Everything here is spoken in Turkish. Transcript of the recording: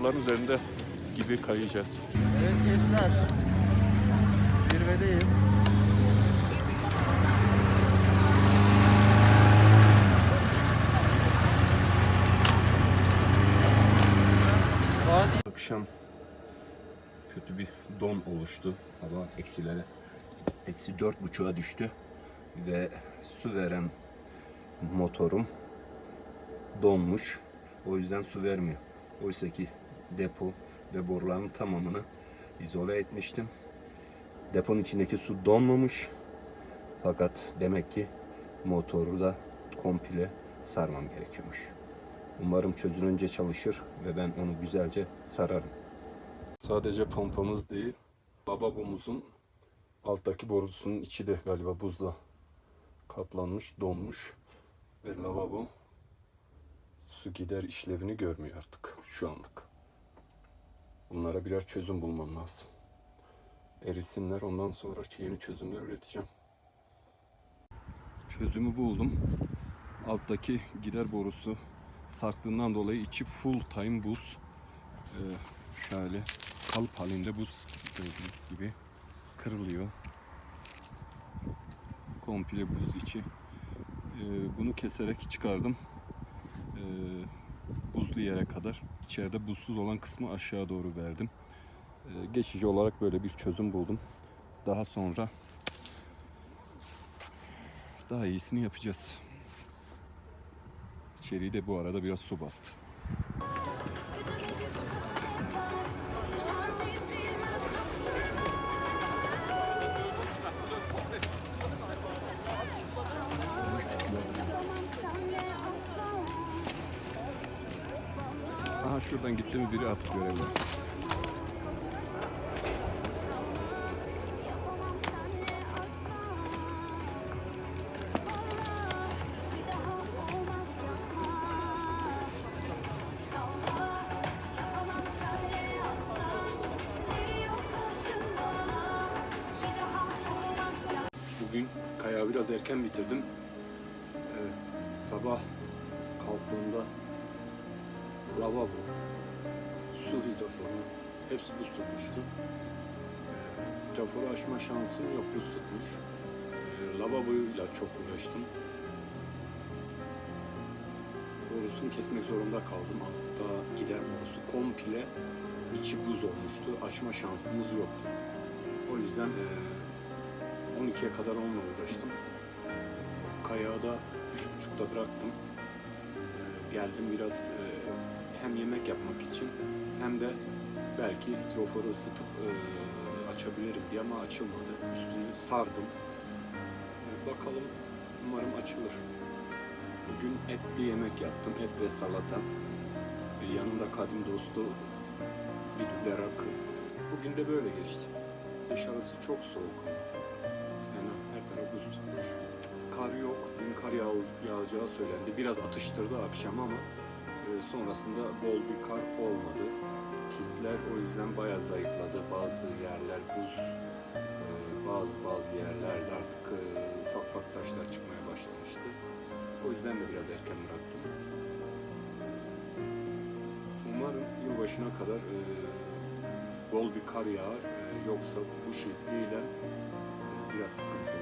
karların üzerinde gibi kayacağız. Evet gençler. Zirvedeyim. Akşam kötü bir don oluştu. Hava eksilere. Eksi dört buçuğa düştü. Ve su veren motorum donmuş. O yüzden su vermiyor. Oysa ki depo ve boruların tamamını izole etmiştim. Deponun içindeki su donmamış. Fakat demek ki motoru da komple sarmam gerekiyormuş. Umarım çözülünce çalışır ve ben onu güzelce sararım. Sadece pompamız değil, bababomuzun alttaki borusunun içi de galiba buzla kaplanmış, donmuş ve lavabo su gider işlevini görmüyor artık şu anlık. Bunlara birer çözüm bulmam lazım. Erisinler ondan sonra yeni çözümler üreteceğim. Çözümü buldum. Alttaki gider borusu sarktığından dolayı içi full time buz. Ee, şöyle kalıp halinde buz gibi kırılıyor. Komple buz içi. Ee, bunu keserek çıkardım. Ee, buzlu yere kadar. İçeride buzsuz olan kısmı aşağı doğru verdim. Ee, geçici olarak böyle bir çözüm buldum. Daha sonra daha iyisini yapacağız. İçeriği de bu arada biraz su bastı. Aha şuradan gitti mi biri atıp görelim. Bugün kayağı biraz erken bitirdim. Ee, sabah kalktığımda lavabo, su hidroforu hepsi buz tutmuştu. Ee, Hidroforu açma şansım yok buz tutmuş. Ee, lavaboyla çok uğraştım. Borusunu kesmek zorunda kaldım. Altta gider borusu komple içi buz olmuştu. Açma şansımız yoktu. O yüzden eee 12'ye kadar onunla uğraştım. Kayağı da 3.30'da bıraktım. Ee, Geldim biraz hem yemek yapmak için hem de belki hidroforu ısıtıp e, açabilirim diye ama açılmadı. Üstünü sardım. Ee, Bakalım umarım açılır. Bugün etli yemek yaptım. Et ve salata. Ee, Yanında kadim dostu bir dübe rakı. Bugün de böyle geçti. Dışarısı çok soğuk. Fena. Her taraf buz tutmuş. Kar yok. Dün kar yağ, yağacağı söylendi. Biraz atıştırdı akşam ama e, sonrasında bol bir kar olmadı. Pistler o yüzden bayağı zayıfladı. Bazı yerler buz, e, bazı bazı yerlerde artık e, ufak ufak taşlar çıkmaya başlamıştı. O yüzden de biraz erken bıraktım. Umarım yılbaşına kadar e, bol bir kar yağar. Yoksa bu şekliyle biraz sıkıntı